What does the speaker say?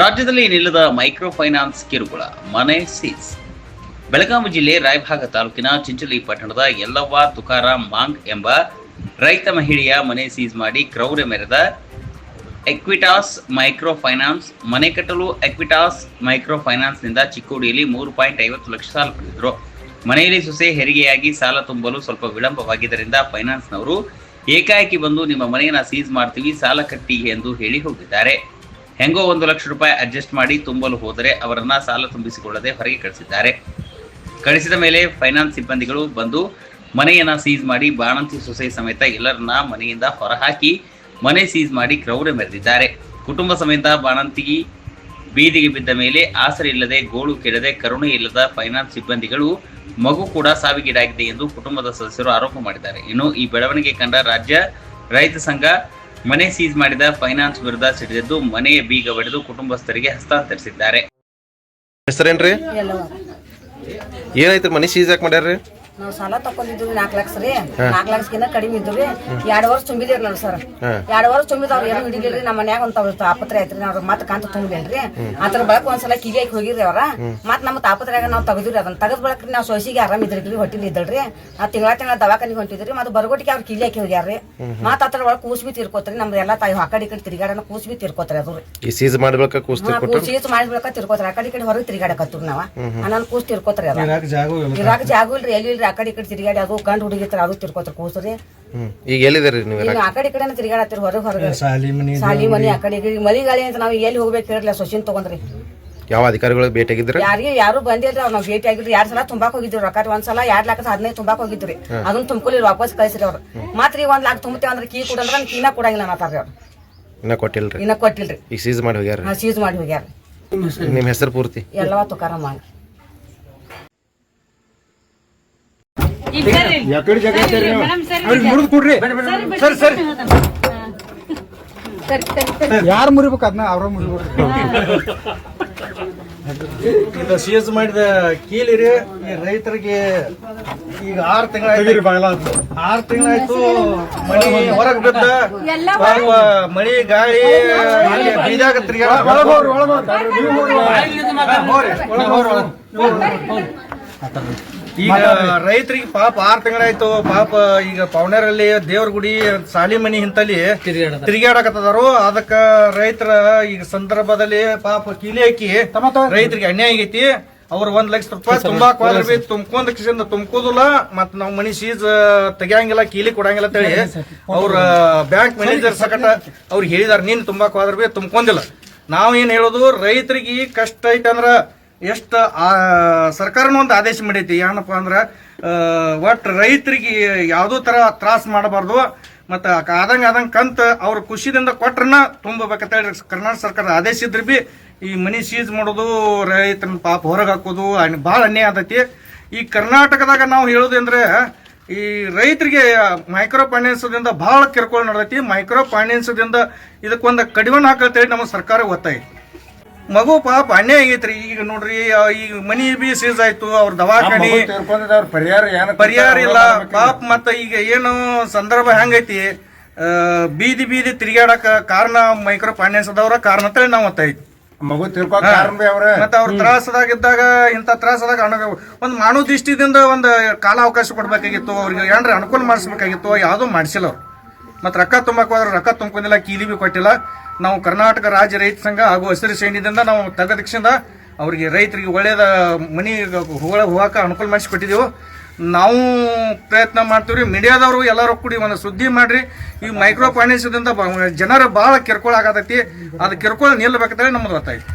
ರಾಜ್ಯದಲ್ಲಿ ನಿಲ್ಲದ micro finance ಕಿರುಕುಳ, ಮನೆ ಸೀಸ್. ಬೆಳಗಾವಿ ಜಿಲ್ಲೆ ರಾಯಭಾಗ ತಾಲೂಕಿನ ಚಿಂಚಲಿ ಪಟ್ಟಣದ ಯಲ್ಲವ್ವ ತುಕಾರಾಮ್ ಮಾಂಗ್ ಎಂಬ ರೈತ ಮಹಿಳೆಯ ಮನೆ ಸೀಸ್ ಮಾಡಿ ಕ್ರೌರ್ಯ ಮೆರೆದ ಎಕ್ವಿಟಾಸ್ ಮೈಕ್ರೋ ಫೈನಾನ್ಸ್ ಮನೆ ಕಟ್ಟಲು ಎಕ್ವಿಟಾಸ್ ಮೈಕ್ರೋ ಫೈನಾನ್ಸ್ನಿಂದ ಚಿಕ್ಕೋಡಿಯಲ್ಲಿ ಮೂರು ಪಾಯಿಂಟ್ ಐವತ್ತು ಲಕ್ಷ ಸಾಲ ಪಡೆದರು ಮನೆಯಲ್ಲಿ ಸೊಸೆ ಹೆರಿಗೆಯಾಗಿ ಸಾಲ ತುಂಬಲು ಸ್ವಲ್ಪ ವಿಳಂಬವಾಗಿದ್ದರಿಂದ ಫೈನಾನ್ಸ್ನವರು ಏಕಾಏಕಿ ಬಂದು ನಿಮ್ಮ ಮನೆಯನ್ನು ಸೀಸ್ ಮಾಡ್ತೀವಿ, ಸಾಲ ಕಟ್ಟಿ ಎಂದು ಹೇಳಿ ಹೋಗಿದ್ದಾರೆ. ಹೆಂಗೋ ಒಂದು ಲಕ್ಷ ರೂಪಾಯಿ ಅಡ್ಜಸ್ಟ್ ಮಾಡಿ ತುಂಬಲು ಹೋದರೆ ಅವರನ್ನ ಸಾಲ ತುಂಬಿಸಿಕೊಳ್ಳದೆ ಹೊರಗೆ ಕಳಿಸಿದ್ದಾರೆ. ಕಳಿಸಿದ ಮೇಲೆ ಫೈನಾನ್ಸ್ ಸಿಬ್ಬಂದಿಗಳು ಬಂದು ಮನೆಯನ್ನ ಸೀಸ್ ಮಾಡಿ ಬಾಣಂತಿ ಸೊಸೆ ಸಮೇತ ಎಲ್ಲರನ್ನ ಮನೆಯಿಂದ ಹೊರಹಾಕಿ ಮನೆ ಸೀಸ್ ಮಾಡಿ ಕ್ರೌರ್ಯ ಮೆರೆದಿದ್ದಾರೆ. ಕುಟುಂಬ ಸಮೇತ ಬಾಣಂತಿಗೆ ಬೀದಿಗೆ ಬಿದ್ದ ಮೇಲೆ ಆಸರೆ ಇಲ್ಲದೆ, ಗೋಳು ಕೆಡದೆ ಕರುಣೆ ಇಲ್ಲದ ಫೈನಾನ್ಸ್ ಸಿಬ್ಬಂದಿಗಳು ಮಗು ಕೂಡ ಸಾವಿಗೀಡಾಗಿದೆ ಎಂದು ಕುಟುಂಬದ ಸದಸ್ಯರು ಆರೋಪ ಮಾಡಿದ್ದಾರೆ. ಇನ್ನು ಈ ಬೆಳವಣಿಗೆ ಕಂಡ ರಾಜ್ಯ ರೈತ ಸಂಘ ಮನೆ ಸೀಸ್ ಮಾಡಿದ ಫೈನಾನ್ಸ್ ವಿರುದ್ಧ ಸಿಡಿದೆದ್ದು ಮನೆಯ ಬೀಗ ಒಡೆದು ಕುಟುಂಬಸ್ಥರಿಗೆ ಹಸ್ತಾಂತರಿಸಿದ್ದಾರೆ. ಹೆಸರೇನ್ರಿ? ಏನಾಯ್ತು ಮನೆ ಮನಿ ಸೀಸ್ ಯಾಕೆ ಮಾಡ್ಯಾರ್ರಿ? ನಾವು ಸಾಲ ತಕೊಂಡಿದ್ವಿ ನಾಲ್ಕು ಲಕ್ಷ ರೀ. ನಾಲ್ಕು ಲಕ್ಷಕ್ಕಿಂತ ಕಡಿಮೆ ಇದ್ದು ರೀ. ಎರಡು ವರ್ಷ ತುಂಬಿದೇವ್ರಿ ನಾವು ಸರ್. ಎರಡು ವರ್ಷ ತುಂಬಿದವ್ರು ಏನು ಹಿಡಿಲಿಲ್ಲ ನಮ್ಮ ಮನ್ಯಾಗ ಒಂದು ತಾಪತ್ರೆ ಐತ್ರಿ. ನಾವು ಮತ್ತೆ ಕಂತ ತುಂಬಿಲ್ರಿ ಅದ್ರ ಬಳಕ ಒಂದ್ಸಲ ಕಿವಿಯಾಗಿ ಹೋಗಿರಿ ಅವ್ರ. ಮತ್ತೆ ನಮ್ಮ ತಾಪತ್ರೆಯಾಗ ನಾವು ತೆಗೆದ್ರಿ ಅದನ್ನ. ತೆಗೆದ ಬಳಕ ನಾವು ಸೊಸಿಗೆ ಆರಾಮ ಇದ್ರಿ ಹೊಟ್ಟಿಲಿ ಇದ್ದಳ್ರಿ ಆ ತಿಂಗಳ ತಿಂಗಳ ದವಾಖಾನಿಗೆ ಹೊಂಟಿದ್ರಿ ಮತ್ತೆ ಬರಗೋಟಿಗೆ ಅವ್ರು ಕಿಲಿ ಹಾಕಿ ಹೋಗ್ಯಾರ್ರಿ ಮತ್ತೆ ಅದ್ರ ಒಳಗೆ ಕೂಸ್ಬಿ ತಿರ್ಕೋತ್ರಿ ನಮ್ದು ಎಲ್ಲ ತಾಯಿ ಆ ಕಡೆ ಈ ಕಡೆ ತಿರುಗಾಡನ ಕೂಸ್ಬಿ ತಿರ್ಕೋತ್ರಿ ಅದು ರೀ. ಸೀಸ್ ಮಾಡ್ಬೇಕ ಕೂಸ್ ಮಾಡಿದ್ಬೇಕ ತಿರ್ಕೋತ್ರಿ ಆ ಕಡೆ ಈ ಕಡೆ ಹೊರಗೆ ತಿರುಗಾಡಕತ್ತೀವಿ ನಾವು. ನಾನು ಕೂಸ್ ತಿರ್ಕೋತ್ರಿ ಅದ. ಇರಾಕ್ ಜಾಗ ಇಲ್ಲ. ಇರಾಕ್ ಜಾಗ ಇಲ್ರಿ ಎಲ್ಲಿ ಇಲ್ರಿ? ಆ ಕಡೆ ಈ ಕಡೆ ತಿರುಗಾಡಿ ಅದು ಗಂಡು ಹುಡುಗಿತ್ರ ಅದು ತಿರ್ಕೋತ್ರ ಕೂಸ್ರಿ ಈಗ ಎಲ್ಲಿದ್ದೀರಿ ನೀವು ಈಗ ಆ ಕಡೆ ಈ ಕಡೆನ ತಿರುಗಾಡತ್ತೀರಿ ಹೊರಗೆ ಹೊರಗೆ ಸಾಲಿ ಮನಿ ಸಾಲಿ ಮನಿ ಆ ಕಡೆ ಈ ಕಡೆ ಮಳಿ ಗಾಳಿ ಅಂತ ನಾವು ಎಲ್ಲಿ ಹೋಗ್ಬೇಕು ಇರಲಿಲ್ಲ ಸೊಸಿನ್ ತಗೊಂಡ್ರಿ. ಯಾವ ಅಧಿಕಾರಿಗಳಿಗೆ ಭೇಟಿಯಾಗಿದ್ರ ಯಾರಿಗೆ ಯಾರು ಬಂದಿಲ್ರಿ ಅವ್ರು ನಾವು ಭೇಟಿ ಆಗಿದ್ರು ಎರಡ್ ಸಲ ತುಂಬಾಕ್ ಹೋಗಿದ್ರು ರೊಕ್ಕ ಒಂದ್ಸಲ ಎರಡ್ ಲಾಖ ಹದಿನೈದು ತುಂಬಾಕ್ ಹೋಗಿದ್ರಿ ಅದನ್ನ ತುಂಬ್ಕೊಲಿ ವಾಪಸ್ ಕಳಿಸ್ರಿ ಅವ್ರು. ಮಾತ್ರ ಈಗ ಒಂದ್ ಲಾಖ ತುಂಬತೇವೆ ಅಂದ್ರೆ ಕೀ ಕೊಡಂದ್ರ ಕೀನ ಕೊಡಂಗಿಲ್ಲ ಮಾತಾಡ್ರಿ ಅವ್ರು. ಇನ್ನ ಕೊಟ್ಟಿಲ್ರಿ? ಇನ್ನ ಕೊಟ್ಟಿಲ್ರಿ. ಈಗ ಸೀಸ್ ಮಾಡಿ ಹೋಗ್ಯಾರ ಸೀಸ್ ಮಾಡಿ ಹೋಗ್ಯಾರ ನಿಮ್ಮ ಹೆಸರು ಪೂರ್ತಿ? ಎಲ್ಲವ ತುಕಾರಮ್ಮ ಯಾಕಡೆ ಜಾಗ ಮುರಿದು ಕೊಡ್ರಿ ಸರಿ ಸರಿ ಯಾರು ಮುರಿಬೇಕು ಅದನ್ನ ಅವ್ರ ಮುರಿಬೇಕು ಇದು ಸೀಸ್ ಮಾಡಿದ ಕೀಲಿರಿ ಈ ರೈತರಿಗೆ ಈಗ ಆರು ತಿಂಗಳಾಯ್ತು ಆರು ತಿಂಗಳಾಯ್ತು ಮಳಿ ಹೊರಗೆ ಬಿದ್ದ ಮಳಿ ಗಾಳಿ ಇಲ್ಲಿ ಬೀದಾಗ ತಿರ್ಗ್ಯಾಡ- ಈಗ ರೈತರಿಗೆ ಪಾಪ ಆರ್ ತಿಂಗಳಾಯ್ತು ಪಾಪ ಈಗ ಪವನರಲ್ಲಿ ದೇವ್ರ ಗುಡಿ ಸಾಲಿ ಮನಿ ಹಿಂತಲ್ಲಿ ತಿರುಗಾಡಕತ್ತದಾರು ಅದಕ್ಕ ರೈತರ ಈಗ ಸಂದರ್ಭದಲ್ಲಿ ಪಾಪ ಕೀಲಿ ಹಾಕಿ ರೈತರಿಗೆ ಅನ್ಯಾಯ ಆಗೈತಿ. ಅವ್ರ ಒಂದ್ ಲಕ್ಷ ರೂಪಾಯಿ ತುಂಬಾ ಹೋದ್ರ ಬಿ ತುಂಬ್ಕೊಂಡ್ ಕಿಸಿಂದ ತುಂಬ್ಕೋದಿಲ್ಲ ಮತ್ ನಾವ್ ಮನಿ ಸೀಸ್ ತೆಗಿಯಂಗಿಲ್ಲ ಕೀಲಿ ಕೊಡಂಗಿಲ್ಲ ಅಂತೇಳಿ ಅವ್ರ ಬ್ಯಾಂಕ್ ಮ್ಯಾನೇಜರ್ ಸಕಟ ಅವ್ರಿಗೆ ಹೇಳಿದಾರ ನೀನ್ ತುಂಬಾ ಹೋದ್ರ ಬಿ ತುಂಬ್ಕೊಂದಿಲ್ಲ ನಾವ್ ಏನ್ ಹೇಳೋದು ರೈತರಿಗೆ ಕಷ್ಟ ಐತಂದ್ರ ಎಷ್ಟು, ಆ, ಸರ್ಕಾರನ ಒಂದು ಆದೇಶ ಮಾಡೈತಿ ಏನಪ್ಪ ಅಂದ್ರೆ ಒಟ್ಟು ರೈತರಿಗೆ ಯಾವುದೋ ತರ ತ್ರಾಸ ಮಾಡಬಾರ್ದು. ಮತ್ತು ಆದಂಗೆ ಆದಂಗೆ ಕಂತ ಅವ್ರ ಖುಷಿದಿಂದ ಕೊಟ್ರನ್ನ ತುಂಬಬೇಕಂತ ಹೇಳಿ ಕರ್ನಾಟಕ ಸರ್ಕಾರ ಆದೇಶ ಇದ್ರೆ ಬಿ ಈ ಮನಿ ಸೀಜ್ ಮಾಡೋದು ರೈತನ ಪಾಪ ಹೊರಗೆ ಹಾಕೋದು ಭಾಳ ಅನ್ಯಾಯ ಆದೈತಿ ಈ ಕರ್ನಾಟಕದಾಗ ನಾವು ಹೇಳೋದು ಈ ರೈತರಿಗೆ ಮೈಕ್ರೋ ಫೈನಾನ್ಸ್ದಿಂದ ಭಾಳ ಕಿರುಕುಳ ನಡೆದೈತಿ. ಮೈಕ್ರೋ ಫೈನಾನ್ಸ್ದಿಂದ ಇದಕ್ಕೊಂದು ಕಡಿವಾಣ ಹಾಕಂತೇಳಿ ನಮ್ಮ ಸರ್ಕಾರ ಒತ್ತಾಯಿತು ಮಗು ಪಾಪ ಅನ್ಯಾಯ ಆಗೈತ್ರಿ. ಈಗ ನೋಡ್ರಿ ಈ ಈಗ ಮನಿ ಬಿ ಸೀಸ್ ಆಯ್ತು ಅವ್ರ ದವಾಖಾನಿ. ಪರಿಹಾರ ಏನು ಪರಿಹಾರ ಇಲ್ಲ. ಪಾಪ ಮತ್ತ ಈಗ ಏನು ಸಂದರ್ಭ ಹೆಂಗೈತಿ ಬೀದಿ ಬೀದಿ ತಿರುಗಾಡಕ ಕಾರಣ ಮೈಕ್ರೋ ಫೈನಾನ್ಸ್ ಅದವ್ರ ಕಾರಣ ಅಂತ ನಾವು ಮತ್ತೈತಿ ಮಗು ತಿಳ್ಕೊ ಕಾರಣ ಬಿ ಅವ್ರ. ಮತ್ತೆ ಇದ್ದಾಗ ತ್ರಾಸದಾಗಿದ್ದಾಗ ಇಂಥ ತ್ರಾಸದಾಗ ಒಂದ್ ಒಂದು ಮಾನವ ದೃಷ್ಟಿದಿಂದ ಒಂದು ಕಾಲ ಅವಕಾಶ ಕೊಡ್ಬೇಕಾಗಿತ್ತು ಅವ್ರಿಗೆ ಏನ್ರಿ ಅನುಕೂಲ ಮಾಡಿಸ್ಬೇಕಾಗಿತ್ತು ಯಾವುದೂ ಮಾಡಿಸಿಲ್ಲ ಅವ್ರು. ಮತ್ತೆ ರೊಕ್ಕ ತುಂಬಕ್ಕೆ ಹೋದ್ರೆ ರೊಕ್ಕ ತುಂಬಿಲ್ಲ ಕೀಲಿ ಬಿ ಕೊಟ್ಟಿಲ್ಲ. ನಾವು ಕರ್ನಾಟಕ ರಾಜ್ಯ ರೈತ ಸಂಘ ಹಾಗೂ ಹಸಿರು ಸೈನ್ಯದಿಂದ ನಾವು ತಗದಕ್ಷಿಂದ ಅವರಿಗೆ ರೈತರಿಗೆ ಒಳ್ಳೆಯದ ಮನಿ ಹೋಗ ಹೋಗಕ್ಕೆ ಅನುಕೂಲ ಮಾಡಿಸಿಕೊಟ್ಟಿದ್ದೆವು ನಾವು ಪ್ರಯತ್ನ ಮಾಡ್ತೀವ್ರಿ ಮೀಡಿಯಾದವರು ಎಲ್ಲರೂ ಕೂಡಿ ಒಂದು ಸುದ್ದಿ ಮಾಡಿರಿ. ಈ ಮೈಕ್ರೋ ಫೈನಾನ್ಸ್ದಿಂದ ಜನರು ಭಾಳ ಕಿರ್ಕೊಳ ಆಗತೈತಿ. ಅದು ಕಿರ್ಕೊಳ ನಿಲ್ಲಬೇಕಂತೇಳಿ ನಮ್ಮದು ಗೊತ್ತಾಯ್ತು